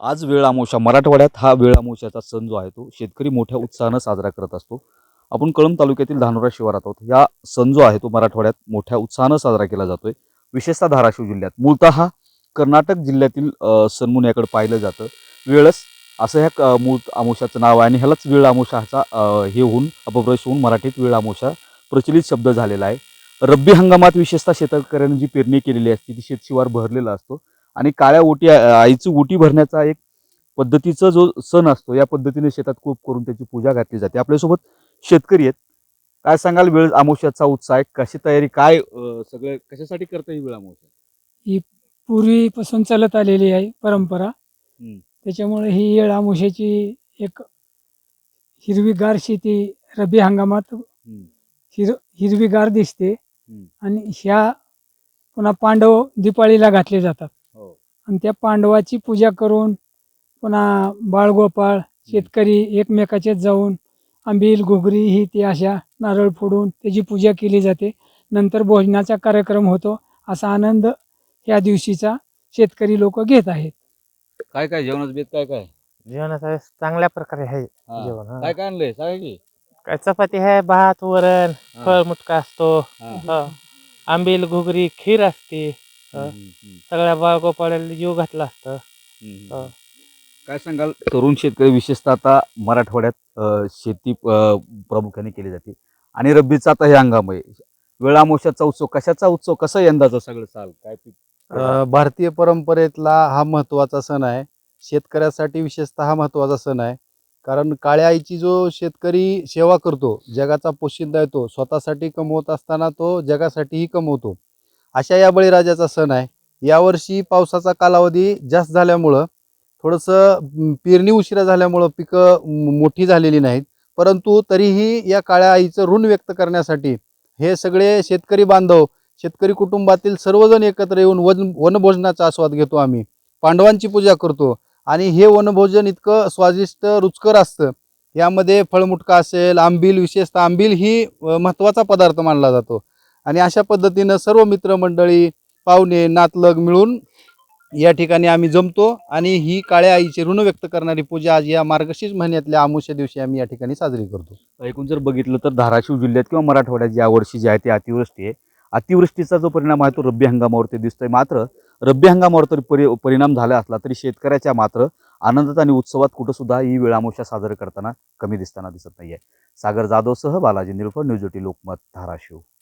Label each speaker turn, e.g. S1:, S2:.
S1: आज वेळ मराठवाड्यात हा वेळ सण जो आहे तो शेतकरी मोठ्या उत्साहानं साजरा करत असतो. आपण कळंब तालुक्यातील धानोरा शिवारात आहोत. या सण जो आहे तो मराठवाड्यात मोठ्या उत्साहानं साजरा केला जातोय. विशेषतः धाराशिव जिल्ह्यात. मूळतः कर्नाटक जिल्ह्यातील अ, सण याकडे पाहिलं जातं. वेळच असं ह्या क- मूळ आमोशाचं नाव आहे आणि ह्यालाच वेळ अमावस्या हे होऊन अपभ्रश होऊन मराठीत वेळ प्रचलित शब्द झालेला आहे. रब्बी हंगामात विशेषतः शेतकऱ्यांनी जी पेरणी केलेली असते ती शेतशिवार भरलेला असतो. आणि काळ्या ओटी आईची ओटी भरण्याचा एक पद्धतीचा जो सण असतो या पद्धतीने शेतात कूप करून त्याची पूजा घातली जाते. आपल्यासोबत शेतकरी आहेत. काय सांगाल वेळ अमावस्याचा उत्साह? कशी तयारी काय सगळं कशासाठी करता ही वेळ अमावस्या
S2: पूर्वीपासून चालत आलेली आहे परंपरा. त्याच्यामुळे ही येळ आमुष्याची एक हिरवीगार शेती रब्बी हंगामात. हिर हिरवीगार दिसते. आणि ह्या पुन्हा पांडव दिपाळीला घातले जातात.
S1: हो
S2: आणि त्या पांडवाची पूजा करून पुन्हा बाळगोपाळ शेतकरी एकमेकाच्यात जाऊन आंबील घुगरी ही ती अशा नारळ फोडून त्याची पूजा केली जाते नंतर भोजनाचा कार्यक्रम होतो असा आनंद या दिवशीचा शेतकरी लोक घेत आहेत
S1: काय काय जेवणाचं बेत काय काय
S3: जेवणाचा चांगल्या प्रकारे आहे
S1: हा.
S3: जेवण हा.
S1: काय काय आणलंय सांगा की
S3: काय चपाती आहे भात वरण
S1: हा.
S3: फळ मुटका असतो
S1: हा.
S3: हा. आंबील घुगरी खीर असते सगळ्या बाळगोपाळाला जीव घातला असतं. हा.
S1: काय सांगाल? तरुण शेतकरी विशेषतः आता मराठवाड्यात अ, शेती अ, प्रामुख्याने केली जाते. आणि रब्बीचा आता हे हंगाम आहे. वेळ अमावस्याचा उत्सव कशाचा उत्सव कसा यंदाचा सगळं चाल? काय पीक
S4: अ, भारतीय परंपरेतला हा महत्त्वाचा सण आहे. शेतकऱ्यासाठी विशेषतः हा महत्त्वाचा सण आहे. कारण काळ्या आईची जो शेतकरी सेवा करतो जगाचा पोशिंदा येतो स्वतःसाठी कमवत असताना तो जगासाठीही कमवतो. अशा या बळीराजाचा सण आहे. यावर्षी पावसाचा कालावधी जास्त झाल्यामुळं थोडंसं पेरणी उशिरा झाल्यामुळं पिकं मोठी झालेली नाहीत. परंतु तरीही या काळ्या आईचं ऋण व्यक्त करण्यासाठी हे सगळे शेतकरी बांधव शेतकरी कुटुंबातील सर्वजण एकत्र येऊन वन वनभोजनाचा आस्वाद घेतो आम्ही. पांडवांची पूजा करतो आणि हे वनभोजन इतकं स्वादिष्ट रुचकर असतं. यामध्ये फळमुटका असेल आंबील विशेषतः आंबील ही महत्त्वाचा पदार्थ मानला जातो. आणि अशा पद्धतीनं सर्व मित्रमंडळी पाहुणे नातलग मिळून या ठिकाणी आम्ही जमतो आणि ही काळ्या आईचे ऋण व्यक्त करणारी पूजा आज या मार्गशीर्ष महिन्यातल्या अमावस्या दिवशी आम्ही या ठिकाणी साजरी करतो.
S1: एकूण जर बघितलं तर धाराशिव जिल्ह्यात किंवा मराठवाड्यात या वर्षी जी आहे ती अतिवृष्टी आहे. अतिवृष्टीचा जो परिणाम आहे तो रब्बी हंगामावरती दिसतोय. मात्र रब्बी हंगामावर तरी परि परिणाम झाला असला तरी शेतकऱ्याच्या मात्र आनंदात आणि उत्सवात कुठंसुद्धा ही वेळामोशा साजरा करताना कमी दिसताना दिसत नाही आहे सागर जाधवसह बालाजी निळकर न्यूज एटी लोकमत धाराशिव.